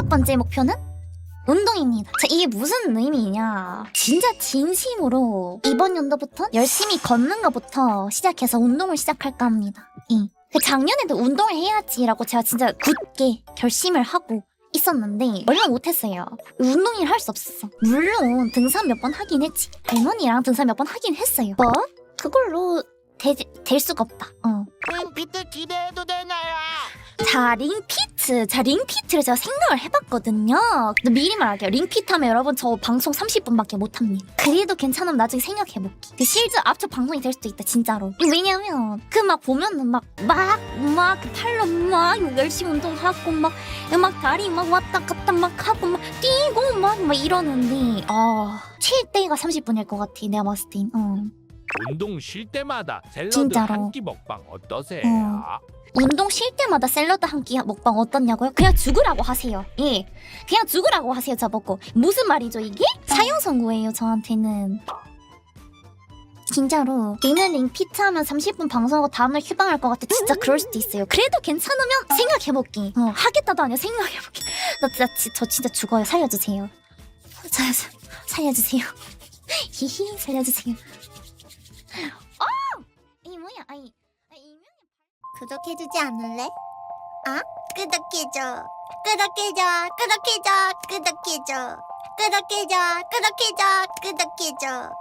다섯 번째 목표는 운동입니다. 자, 이게 무슨 의미냐. 진짜 진심으로 이번 연도부터 열심히 걷는 것부터 시작해서 운동을 시작할까 합니다. 예. 그 작년에도 운동을 해야지라고 제가 진짜 굳게 결심을 하고 있었는데 얼마 못했어요. 운동을 할 수 없었어. 물론 등산 몇 번 하긴 했지. 할머니랑 등산 몇 번 하긴 했어요. 뭐? 그걸로 되, 될 수가 없다. 어. 링피트 기대해도 되나요? 자, 링피 트. 자, 링피트를 제가 생각을 해봤거든요. 근데 미리 말할게요. 링피트 하면 여러분 저 방송 30분밖에 못합니다. 그래도 괜찮으면 나중에 생각해볼게. 그 실제 앞쪽 방송이 될 수도 있다, 진짜로. 왜냐면, 그 막 보면은 막, 막, 막, 그 팔로 막 열심히 운동하고 막, 막 다리 막 왔다 갔다 막 하고 막 뛰고 막, 막 이러는데, 아, 최대가 30분일 것 같아, 내가 봤을 땐. 어. 운동 쉴 때마다 샐러드 진짜로. 한 끼 먹방 어떠세요? 어. 운동 쉴 때마다 샐러드 한 끼 먹방 어떻냐고요? 그냥 죽으라고 하세요. 예. 그냥 죽으라고 하세요, 저보고. 무슨 말이죠, 이게? 사형 선고예요, 저한테는. 진짜로 얘는 링피트 하면 30분 방송하고 다음날 휴방할 것 같아 진짜 그럴 수도 있어요 그래도 괜찮으면 생각해볼게 어, 하겠다도 아니야 생각해볼게 나 진짜 지- 저 진짜 죽어요 살려주세요 살려주세요 히히 살려주세요 어! 이 뭐야 아이 아이 구독해주지 않을래? 아? 구독해줘. 구독해줘. 구독해줘. 구독해줘. 구독해줘. 구독해줘. 구독해줘.